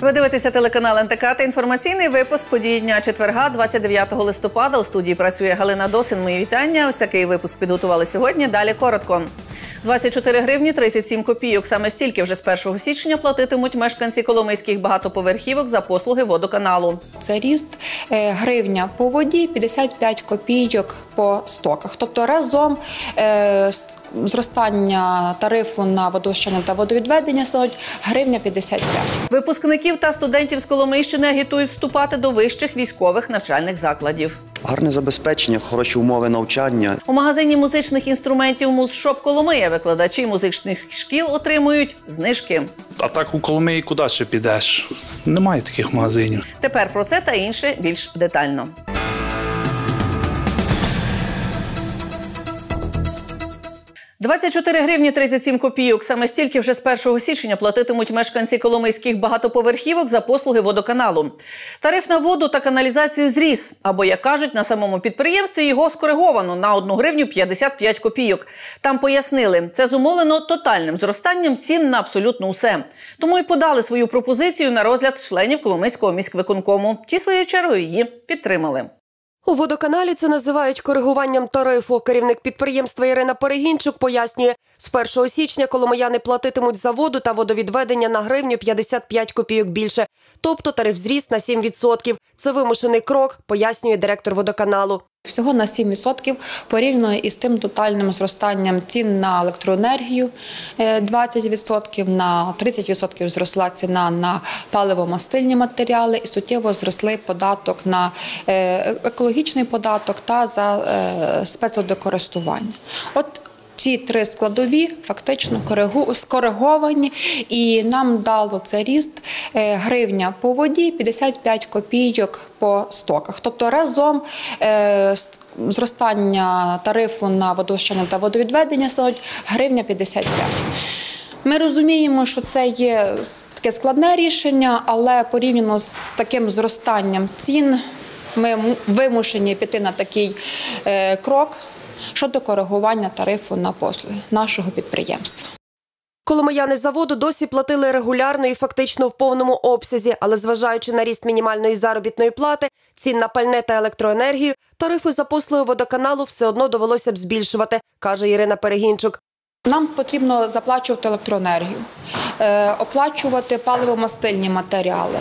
Ви дивитеся телеканал НТК та інформаційний випуск події дня четверга, 29 листопада. У студії працює Галина Досин. Мої вітання. Ось такий випуск підготували сьогодні. Далі коротко. 24 гривні 37 копійок. Саме стільки вже з 1 січня платитимуть мешканці коломийських багатоповерхівок за послуги водоканалу. Це ріст е, гривня по воді, 55 копійок по стоках. Тобто разом е, зростання тарифу на водоощання та водовідведення становить гривня 55. Випускників та студентів з Коломийщини агітують вступати до вищих військових навчальних закладів. Гарне забезпечення, хороші умови навчання. У магазині музичних інструментів Музшоп Коломия викладачі музичних шкіл отримують знижки. А так у Коломиї куди ще підеш? Немає таких магазинів. Тепер про це та інше більш детально. «24 гривні 37 копійок. Саме стільки вже з 1 січня платитимуть мешканці коломийських багатоповерхівок за послуги водоканалу. Тариф на воду та каналізацію зріс. Або, як кажуть, на самому підприємстві його скориговано на 1 гривню 55 копійок. Там пояснили, це зумовлено тотальним зростанням цін на абсолютно усе. Тому й подали свою пропозицію на розгляд членів Коломийського міськвиконкому. Ті своєю чергою її підтримали. У водоканалі це називають коригуванням тарифу. Керівник підприємства Ірина Перегінчук пояснює, з 1 січня коломияни платитимуть за воду та водовідведення на гривню 55 копійок більше. Тобто тариф зріс на 7%. Це вимушений крок, пояснює директор водоканалу. Всього на 7% порівняно із тим тотальним зростанням цін на електроенергію е, 20%, на 30% зросла ціна на паливо-мастильні матеріали і суттєво зросли податок на е, екологічний податок та за е, спецводокористування. От ці три складові фактично скориговані, і нам дало це ріст е, гривня по воді, 55 копійок по стоках. Тобто разом е, зростання тарифу на водоощання та водовідведення становить гривня 55. Ми розуміємо, що це є таке складне рішення, але порівняно з таким зростанням цін ми вимушені піти на такий е, крок щодо коригування тарифу на послуги нашого підприємства. Коломияни заводу досі платили регулярно і фактично в повному обсязі, але зважаючи на ріст мінімальної заробітної плати, цін на пальне та електроенергію, тарифи за послуги водоканалу все одно довелося б збільшувати, каже Ірина Перегінчук. Нам потрібно заплачувати електроенергію, е, оплачувати паливо-мастильні матеріали.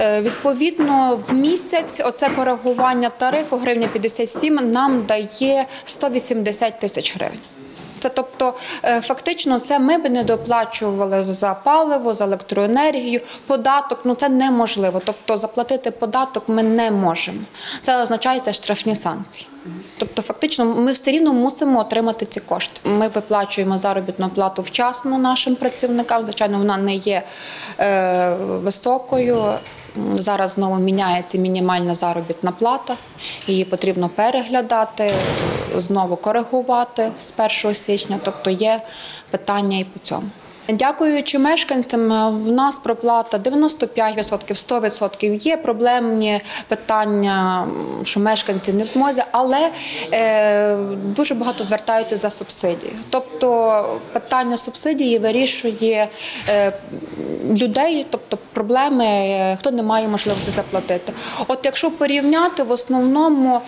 Е, Відповідно, в місяць оце коригування тарифу гривня 57 нам дає 180 тисяч гривень. Це тобто, е, фактично, це ми б не доплачували за паливо, за електроенергію, податок. Ну це неможливо. Тобто заплатити податок ми не можемо. Це означає штрафні санкції. Тобто, фактично, ми все рівно мусимо отримати ці кошти. Ми виплачуємо заробітну плату вчасно нашим працівникам. Звичайно, вона не є е, високою. Зараз знову міняється мінімальна заробітна плата. Її потрібно переглядати, знову коригувати з 1 січня. Тобто є питання і по цьому. Дякуючи мешканцям, е, в нас проплата 95%, 100%. Є проблемні питання, що мешканці не в змозі, але е, дуже багато звертаються за субсидії. Тобто питання субсидії вирішує е, людей, тобто проблеми, е, хто не має можливості заплатити. От якщо порівняти, в основному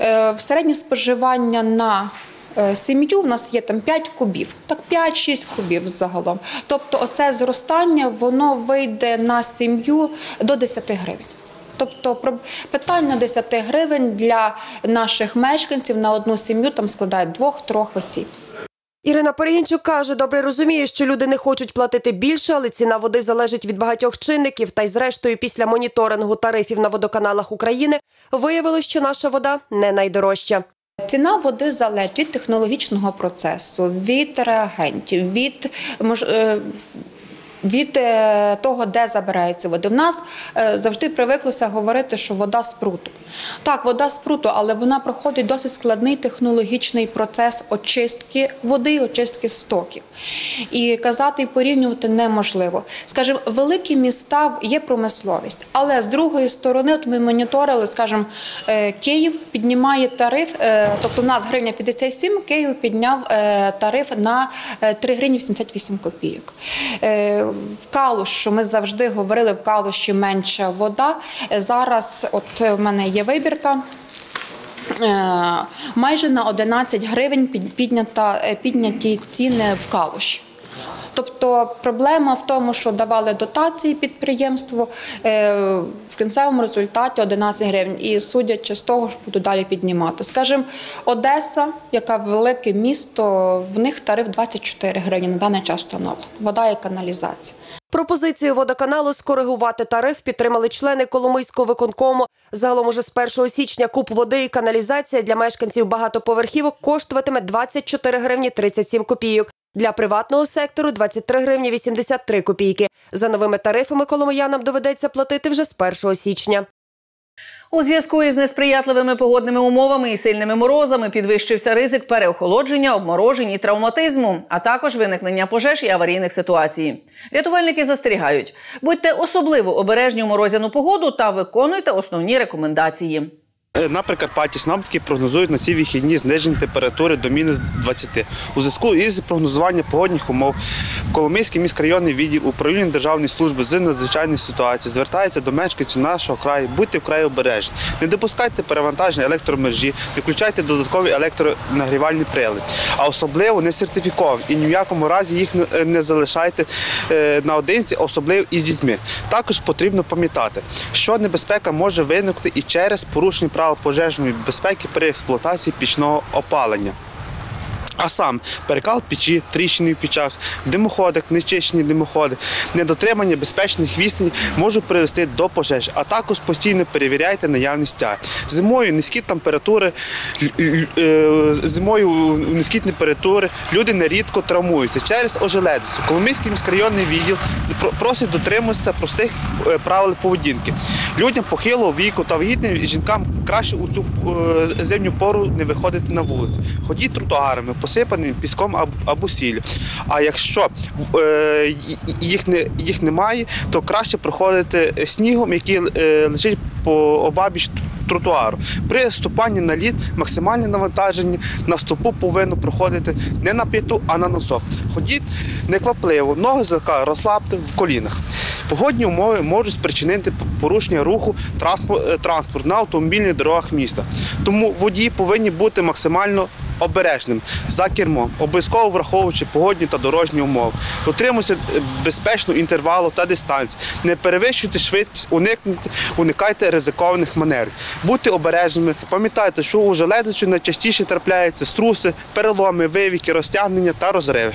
е, в середнє споживання на е, Сім'ю в нас є там 5 кубів, так 5-6 кубів загалом. Тобто, оце зростання воно вийде на сім'ю до 10 гривень. Тобто питання 10 гривень для наших мешканців на одну сім'ю там складає двох-трьох осіб. Ірина Перегінчук каже, добре розуміє, що люди не хочуть платити більше, але ціна води залежить від багатьох чинників. Та й зрештою, після моніторингу тарифів на водоканалах України виявилось, що наша вода не найдорожча. Ціна води залежить від технологічного процесу, від реагентів, від мож- е, від е, того, де забирається вода. В нас е, завжди привиклося говорити, що вода з пруту. Так, вода з пруту, але вона проходить досить складний технологічний процес очистки води, очистки стоків. І казати і порівнювати неможливо. Скажімо, великі міста є промисловість, але з другої сторони, от ми моніторили, скажімо, е, Київ піднімає тариф, тобто в нас гривня 57, Київ підняв тариф на е, 3 гривні 78 копійок. В Калуш, що ми завжди говорили, в Калуші менша вода. Зараз, от в мене є вибірка. Е, Майже на 11 гривень під- піднята, е, підняті ціни в Калуші. Тобто проблема в тому, що давали дотації підприємству е, в кінцевому результаті 11 гривень. І судячи з того, що буду далі піднімати. Скажімо, Одеса, яка велике місто, в них тариф 24 гривні на даний час встановлено. Вода і каналізація. Пропозицію водоканалу скоригувати тариф підтримали члени Коломийського виконкому. Загалом уже з 1 січня куб води і каналізація для мешканців багатоповерхівок коштуватиме 24 гривні 37 копійок. Для приватного сектору 23 гривні 83 копійки. За новими тарифами коломиянам доведеться платити вже з 1 січня. У зв'язку із несприятливими погодними умовами і сильними морозами підвищився ризик переохолодження, обморожень і травматизму, а також виникнення пожеж і аварійних ситуацій. Рятувальники застерігають: будьте особливо обережні у морозяну погоду та виконуйте основні рекомендації. Е, На Прикарпатті синоптики прогнозують на ці вихідні знижені температури до мінус 20. У зв'язку із прогнозуванням погодних умов Коломийський міськрайонний відділ управління Державної служби з надзвичайних ситуацій звертається до мешканців нашого краю. Будьте вкрай обережні. Не допускайте перевантаження електромережі, не включайте додаткові електронагрівальні прилади, а особливо не сертифіковані і ні в якому разі їх не- е, залишайте е, наодинці, особливо із дітьми. Також потрібно пам'ятати, що небезпека може виникнути і через порушення правил пожежної безпеки при експлуатації пічного опалення. А сам перекал печі, тріщини в печах, димоходик, нечищені димоходи, недотримання безпечних відстані можуть привести до пожеж, а також постійно перевіряйте наявність тяги. Зимою низькі температури, е, зимою низькі температури люди нерідко травмуються через ожеледицю. Коломийський міськрайонний відділ про- просить дотримуватися простих е, правил поведінки. Людям похилого віку та вагітним жінкам краще у цю е, зимню пору не виходити на вулицю. Ходіть тротуарами, посипаним піском аб- або сіллю. А якщо е, їх, не, їх немає, то краще проходити снігом, який е, лежить по обабіч тротуару. При ступанні на лід максимальне навантаження на стопу повинно проходити не на п'яту, а на носок. Ходіть неквапливо, ноги злегка розслабте в колінах. Погодні умови можуть спричинити порушення руху е, транспорту на автомобільних дорогах міста. Тому водії повинні бути максимально обережним за кермом, обов'язково враховуючи погодні та дорожні умови. Дотримуйся е, безпечного інтервалу та дистанції. Не перевищуйте швидкість, уникайте ризикованих маневрів. Будьте обережними. Пам'ятайте, що у желедичу найчастіше трапляються струси, переломи, вивіки, розтягнення та розриви.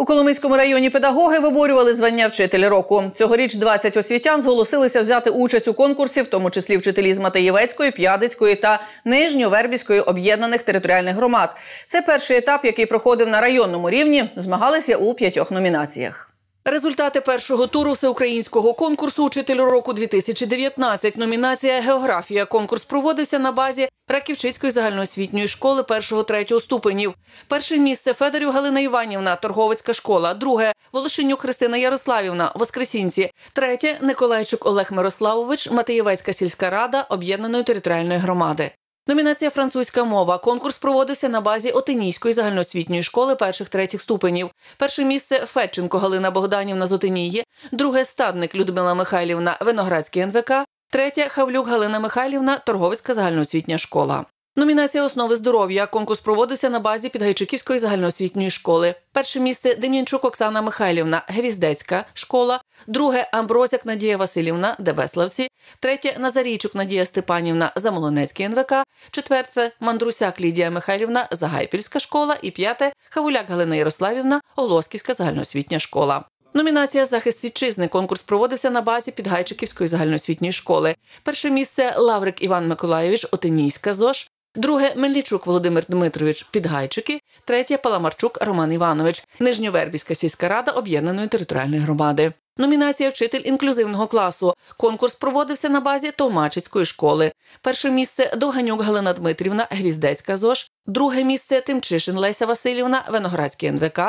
У Коломийському районі педагоги виборювали звання вчитель року. Цьогоріч 20 освітян зголосилися взяти участь у конкурсі, в тому числі вчителі з Матеєвецької, П'ядицької та Нижньовербівської об'єднаних територіальних громад. Це перший етап, який проходив на районному рівні. Змагалися у п'ятьох номінаціях. Результати першого туру всеукраїнського конкурсу Учитель року 2019 Номінація Географія. Конкурс проводився на базі Раківчицької загальноосвітньої школи першого-третього ступенів. Перше місце Федорів Галина Іванівна, Торговецька школа. Друге Волошенюк Христина Ярославівна, Воскресінці. Третє Николайчук Олег Мирославович, Матеєвецька сільська рада об'єднаної територіальної громади. Номінація французька мова. Конкурс проводився на базі Отинійської загальноосвітньої школи перших третіх ступенів. Перше місце Федченко Галина Богданівна з Отинії, друге стадник Людмила Михайлівна, Виноградський НВК, третє Хавлюк Галина Михайлівна, Торговицька загальноосвітня школа. Номінація основи здоров'я. Конкурс проводився на базі Підгайчиківської загальноосвітньої школи. Перше місце Дем'янчук Оксана Михайлівна, Гвіздецька школа. Друге Амброзяк Надія Васильівна, Дебеславці. Третє Назарійчук Надія Степанівна, Замолонецький НВК. Четверте Мандрусяк Лідія Михайлівна, Загайпільська школа. І п'яте Хавуляк Галина Ярославівна, Олосківська загальноосвітня школа. Номінація Захист вітчизни. Конкурс проводився на базі Підгайчиківської загальноосвітньої школи. Перше місце Лаврик Іван Миколайович, Отинійська ЗОЖ. Друге Мельничук Володимир Дмитрович Підгайчики, третє Паламарчук Роман Іванович, Нижньовербівська сільська рада об'єднаної територіальної громади. Номінація Вчитель інклюзивного класу. Конкурс проводився на базі Товмачицької школи. Перше місце Довганюк Галина Дмитрівна, Гвіздецька ЗОЖ. Друге місце Тимчишин Леся Васильівна, Виноградський НВК.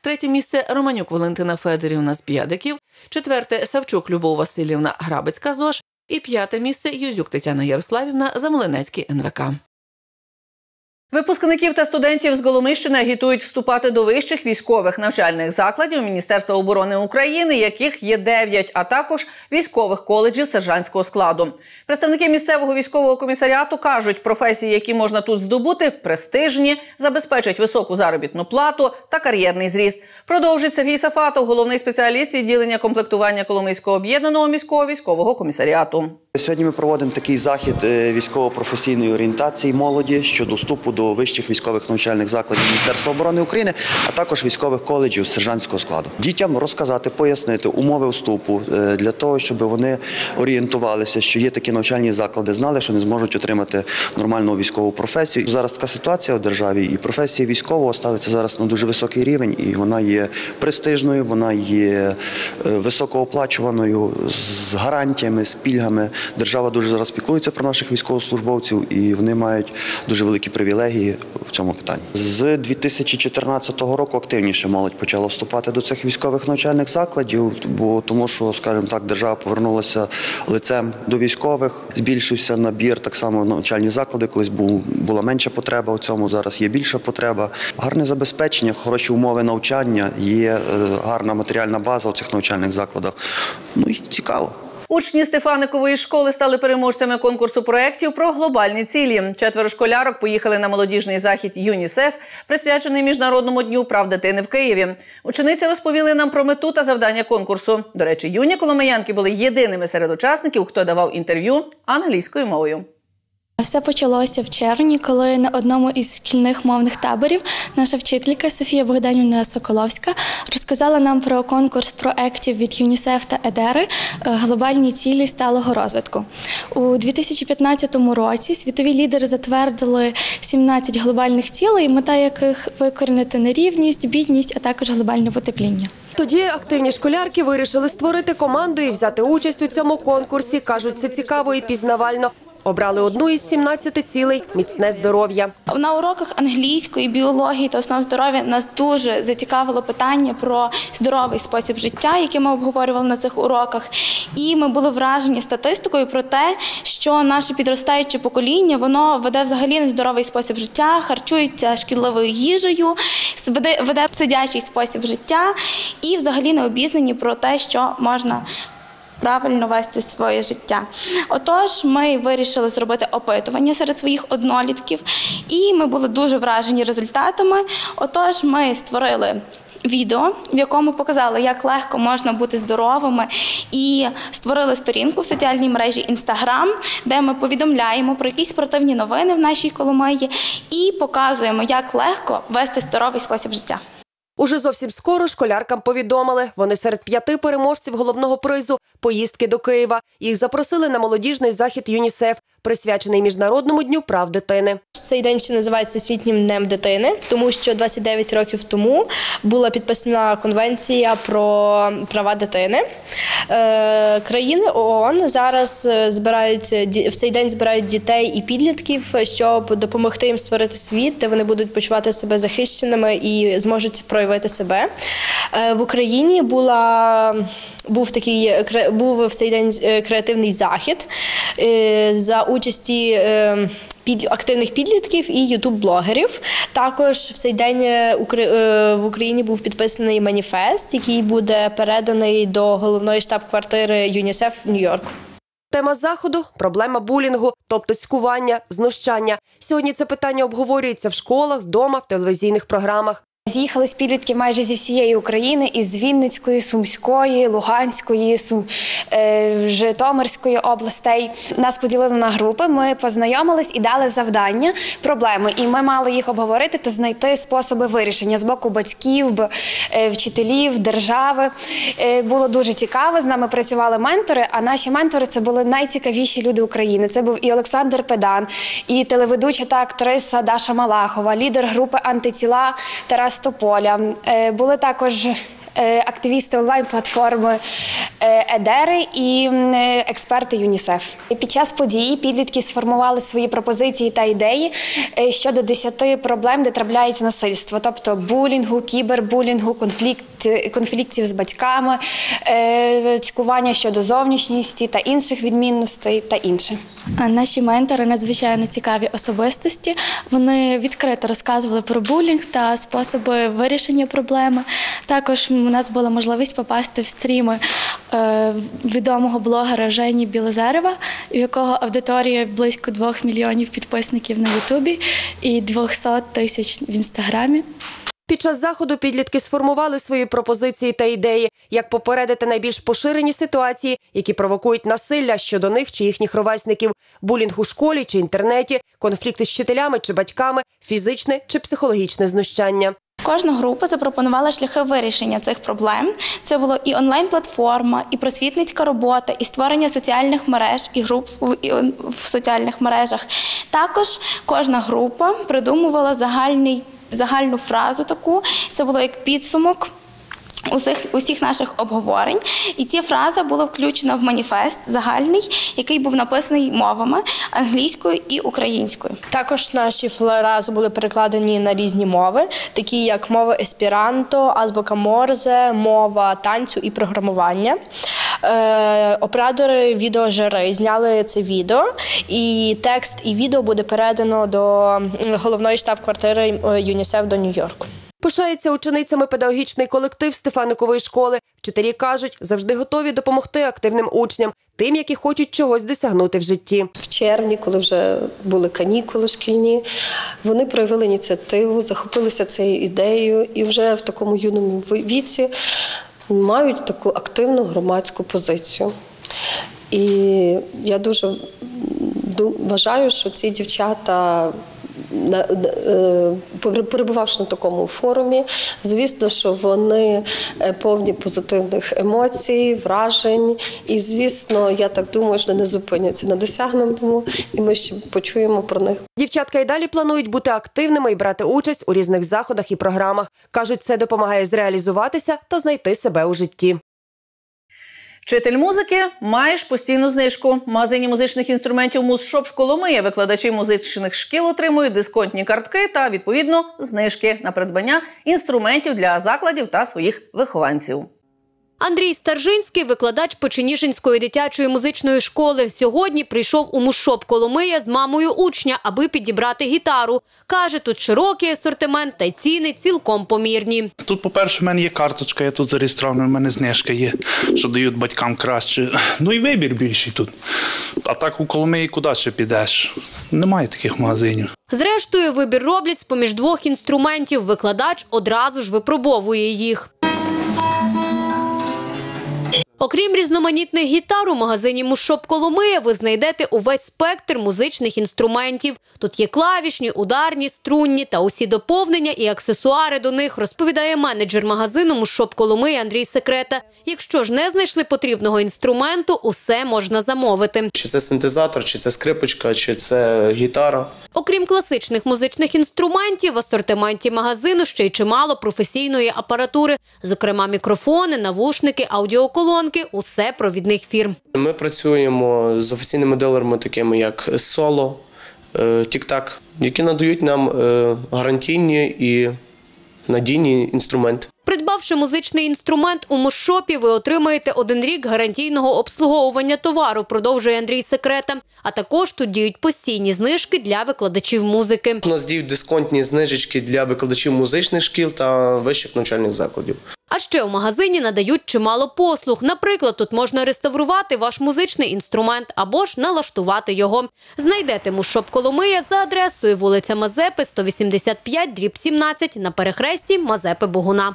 Третє місце Романюк Валентина Федорівна з П'ядиків. Четверте Савчук Любов Васильівна, Грабицька ЗОЖ. І п'яте місце Юзюк Тетяна Ярославівна, Замолинецький НВК. Випускників та студентів з Голомищини агітують вступати до вищих військових навчальних закладів Міністерства оборони України, яких є 9, а також військових коледжів сержантського складу. Представники місцевого військового комісаріату кажуть, професії, які можна тут здобути, престижні, забезпечать високу заробітну плату та кар'єрний зріст. Продовжить Сергій Сафатов, головний спеціаліст відділення комплектування Коломийського об'єднаного міського військового комісаріату. Сьогодні ми проводимо такий захід е, військово-професійної орієнтації молоді щодо вступу до вищих військових навчальних закладів Міністерства оборони України, а також військових коледжів сержантського складу. Дітям розказати, пояснити умови вступу е, для того, щоб вони орієнтувалися, що є такі навчальні заклади, знали, що не зможуть отримати нормальну військову професію. Зараз така ситуація у державі, і професія військового ставиться зараз на дуже високий рівень, і вона є престижною, вона є е, високооплачуваною з гарантіями, з пільгами. Держава дуже зараз піклується про наших військовослужбовців, і вони мають дуже великі привілегії в цьому питанні. З 2014 року активніше молодь почала вступати до цих військових навчальних закладів, бо тому, що, скажімо так, держава повернулася лицем до військових, збільшився набір так само навчальні заклади. Колись був була менша потреба у цьому. Зараз є більша потреба. Гарне забезпечення, хороші умови навчання, є е, гарна матеріальна база у цих навчальних закладах. Ну і цікаво. Учні Стефаникової школи стали переможцями конкурсу проєктів про глобальні цілі. Четверо школярок поїхали на молодіжний захід ЮНІСЕФ, присвячений міжнародному дню прав дитини в Києві. Учениці розповіли нам про мету та завдання конкурсу. До речі, юні коломиянки були єдиними серед учасників, хто давав інтерв'ю англійською мовою. Все почалося в червні, коли на одному із шкільних мовних таборів наша вчителька Софія Богданівна Соколовська розказала нам про конкурс проєктів від ЮНІСЕФ та ЕДЕРи е, глобальні цілі сталого розвитку. У 2015 році світові лідери затвердили 17 глобальних цілей, мета яких викорінити нерівність, бідність, а також глобальне потепління. Тоді активні школярки вирішили створити команду і взяти участь у цьому конкурсі. кажуть, це цікаво і пізнавально. Обрали одну із 17 цілей міцне здоров'я. На уроках англійської, біології та основ здоров'я нас дуже зацікавило питання про здоровий спосіб життя, яке ми обговорювали на цих уроках. І ми були вражені статистикою про те, що наше підростаюче покоління воно веде взагалі нездоровий спосіб життя, харчується шкідливою їжею, веде сидячий спосіб життя і взагалі не обізнані про те, що можна правильно вести своє життя. Отож, ми вирішили зробити опитування серед своїх однолітків, і ми були дуже вражені результатами. Отож, ми створили. Відео, в якому показали, як легко можна бути здоровими, і створили сторінку в соціальній мережі Instagram, де ми повідомляємо про якісь спортивні новини в нашій Коломиї і показуємо, як легко вести здоровий спосіб життя. Уже зовсім скоро школяркам повідомили. Вони серед п'яти переможців головного призу поїздки до Києва. Їх запросили на молодіжний захід ЮНІСЕФ, присвячений міжнародному дню прав дитини. Цей день ще називається Світнім днем дитини, тому що 29 років тому була підписана конвенція про права дитини. Е, країни ООН зараз е, збирають ді- в цей день збирають дітей і підлітків, щоб допомогти їм створити світ, де вони будуть почувати себе захищеними і зможуть проявити себе. Е, В Україні була був такий був в цей день е, креативний захід е, за участі. Під активних підлітків і ютуб-блогерів. Також в цей день е, е, в Україні був підписаний маніфест, який буде переданий до головної штаб-квартири ЮНІСЕФ в Нью-Йорку. Тема заходу проблема булінгу, тобто цькування, знущання. Сьогодні це питання обговорюється в школах, вдома, в телевізійних програмах. З'їхались підлітки майже зі всієї України із Вінницької, Сумської, Луганської, е, Житомирської областей. Нас поділили на групи. Ми познайомились і дали завдання, проблеми. І ми мали їх обговорити та знайти способи вирішення з боку батьків, е, вчителів, держави. Е, Було дуже цікаво. З нами працювали ментори. А наші ментори це були найцікавіші люди України. Це був і Олександр Педан, і телеведуча та актриса Даша Малахова, лідер групи антитіла Тарас Тополя. Е, Були також активісти онлайн-платформи е, Едери і е, експерти ЮНІСЕФ. Під час події підлітки сформували свої пропозиції та ідеї е, щодо 10 проблем, де трапляється насильство, тобто булінгу, кібербулінгу, конфлікт, конфліктів з батьками, е, цькування щодо зовнішністі та інших відмінностей та інше. Наші ментори надзвичайно цікаві особистості. Вони відкрито розказували про булінг та способи вирішення проблеми. Також у нас була можливість попасти в стріми е, відомого блогера Жені Білозерева, у якого аудиторія близько 2 мільйонів підписників на Ютубі і 200 тисяч в інстаграмі. Під час заходу підлітки сформували свої пропозиції та ідеї, як попередити найбільш поширені ситуації, які провокують насилля щодо них чи їхніх ровесників, булінг у школі чи інтернеті, конфлікти з вчителями чи батьками, фізичне чи психологічне знущання. Кожна група запропонувала шляхи вирішення цих проблем. Це було і онлайн-платформа, і просвітницька робота, і створення соціальних мереж і груп в, і в соціальних мережах. Також кожна група придумувала загальний, загальну фразу таку. Це було як підсумок. Усіх, усіх наших обговорень, і ця фраза була включена в маніфест загальний, який був написаний мовами англійською і українською. Також наші фрази були перекладені на різні мови, такі як мова есперанто, азбука Морзе, мова танцю і програмування. Е, оператори відеожери зняли це відео, і текст і відео буде передано до головної штаб-квартири е, ЮНІСЕФ до Нью-Йорку. Пишається ученицями педагогічний колектив Стефаникової школи. Вчителі кажуть, завжди готові допомогти активним учням, тим, які хочуть чогось досягнути в житті. в червні, коли вже були канікули шкільні, вони проявили ініціативу, захопилися цією ідеєю і вже в такому юному віці мають таку активну громадську позицію. І я дуже вважаю, що ці дівчата. Е, Перебувавши на такому форумі, звісно, що вони е, повні позитивних емоцій, вражень. І, звісно, я так думаю, що не зупиняться на досягненому, і ми ще почуємо про них Дівчатка й далі планують бути активними і брати участь у різних заходах і програмах. кажуть, це допомагає зреалізуватися та знайти себе у житті. Вчитель музики маєш постійну знижку. Магазині музичних інструментів Музшоп в Коломиї викладачі музичних шкіл отримують дисконтні картки та відповідно знижки на придбання інструментів для закладів та своїх вихованців. Андрій Старжинський, викладач Печеніжинської дитячої музичної школи, сьогодні прийшов у мушоп Коломия з мамою учня, аби підібрати гітару. Каже, тут широкий асортимент та й ціни цілком помірні. Тут, по-перше, в мене є карточка, я тут зареєстрований, в мене знижка є, що дають батькам краще. Ну і вибір більший тут. А так у Коломиї куди ще підеш? Немає таких магазинів. Зрештою, вибір роблять з-поміж двох інструментів. Викладач одразу ж випробовує їх. Окрім різноманітних гітар, у магазині Мушоп Коломия ви знайдете увесь спектр музичних інструментів. Тут є клавішні, ударні, струнні та усі доповнення і аксесуари до них, розповідає менеджер магазину Мушоп Коломия Андрій Секрета. Якщо ж не знайшли потрібного інструменту, усе можна замовити. Чи це синтезатор, чи це скрипочка, чи це гітара. Окрім класичних музичних інструментів, в асортименті магазину ще й чимало професійної апаратури, зокрема мікрофони, навушники, аудіоколонки – усе провідних фірм. Ми працюємо з офіційними дилерами, такими як Solo, е, TikTak, які надають нам е, гарантійні і надійні інструменти. Придбавши музичний інструмент у Мошопі, ви отримаєте один рік гарантійного обслуговування товару, продовжує Андрій Секрета. А також тут діють постійні знижки для викладачів музики. У нас діють дисконтні знижечки для викладачів музичних шкіл та вищих навчальних закладів. А ще у магазині надають чимало послуг. Наприклад, тут можна реставрувати ваш музичний інструмент або ж налаштувати його. Знайдете Мушоп Коломия за адресою вулиця Мазепи, 185, дріб 17 на перехресті Мазепи Богуна.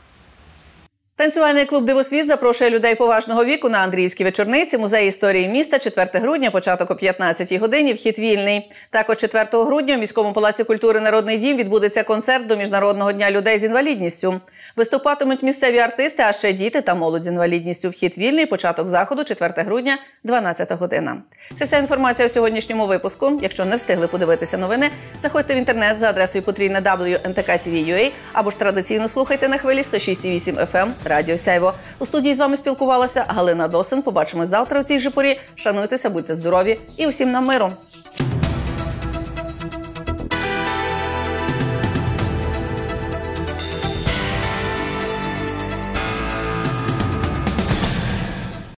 Танцювальний клуб Дивосвіт запрошує людей поважного віку на Андріївські вечорниці, музей історії міста, 4 грудня, початок о 15-й годині, вхід вільний. Також 4 грудня у міському палаці культури Народний дім відбудеться концерт до Міжнародного дня людей з інвалідністю. Виступатимуть місцеві артисти, а ще діти та молодь з інвалідністю. Вхід вільний, початок заходу, 4 грудня, 12 година. Це вся інформація у сьогоднішньому випуску. Якщо не встигли подивитися новини, заходьте в інтернет за адресою потрійна WNTK.TV.ua або ж традиційно слухайте на хвилі 106,8 FM Радіо Сяйво. У студії з вами спілкувалася Галина Досин. Побачимось завтра у цій же порі. Шануйтеся, будьте здорові і усім нам миру.